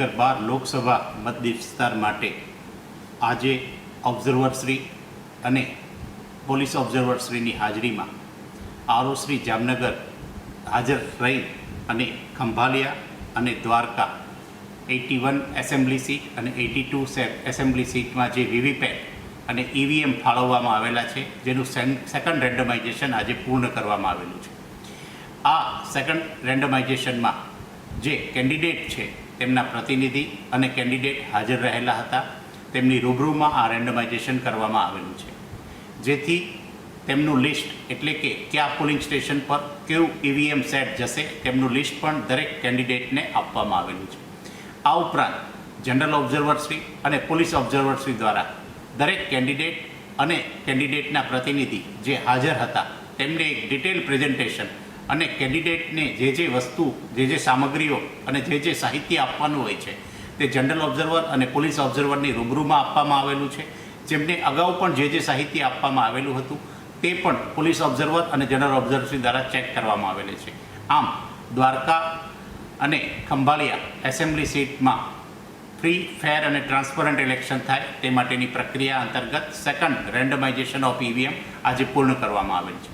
જામનગર બાર લોકસભા મત વિસ્તાર માટે આજે ઓબ્ઝર્વરશ્રી અને પોલીસ ઓબ્ઝર્વરશ્રીની હાજરીમાં આરોશ્રી જામનગર હાજર રહી અને ખંભાલિયા અને Dwarka eighty one assembly seat અને એટી ટુ એસેમ્બલી સીટમાં જે વીવીપેટ અને ઈવીએમ ફાળવવામાં આવેલા છે, જેનું સેકન્ડ રેન્ડમાઇઝેશન આજે પૂર્ણ કરવામાં આવેલું છે. આ સેકન્ડ રેન્ડમાઇઝેશનમાં જે કેન્ડિડેટ છે તેમના પ્રતિનિધિ અને કેન્ડિડેટ હાજર રહેલા હતા. તેમની રૂબરૂમાં આ રેન્ડમાઇઝેશન કરવામાં આવેલું છે. જેથી તેમનું લિસ્ટ એટલે કે કયા પોલિંગ સ્ટેશન પર કેવું ઈવીએમ સેટ જશે તેમનું લિસ્ટ પણ દરેક કેન્ડિડેટને આપવામાં આવેલું છે. આ ઉપરાંત જનરલ ઓબ્ઝર્વરશ્રી અને પોલીસ ઓબ્ઝર્વરશ્રી દ્વારા દરેક કેન્ડિડેટ અને કેન્ડિડેટના પ્રતિનિધિ જે હાજર હતા તેમને એક ડિટેલ પ્રેઝન્ટેશન અને કેન્ડિડેટને જે જે વસ્તુ, જે જે સામગ્રીઓ અને જે જે સાહિત્ય આપવાનું હોય છે, તે જનરલ ઓબ્ઝર્વર અને પોલીસ ઓબ્ઝર્વરની રૂબરૂમાં આપવામાં આવેલું છે. જેમને અગાઉ પણ જે જે સાહિત્ય આપવામાં આવેલું હતું, તે પણ પોલીસ ઓબ્ઝર્વર અને જનરલ ઓબ્ઝર્વરશ્રી દ્વારા ચેક કરવામાં આવેલી છે. આમ, દ્વારકા અને ખંભાળિયા એસેમ્બલી સીટમાં ફ્રી, ફેર અને ટ્રાન્સપરન્ટ ઇલેક્શન થાય તે માટેની પ્રક્રિયા અંતર્ગત સેકન્ડ રેન્ડમાઇઝેશન ઓફ ઈવીએમ આજે પૂર્ણ કરવામાં આવેલ છે.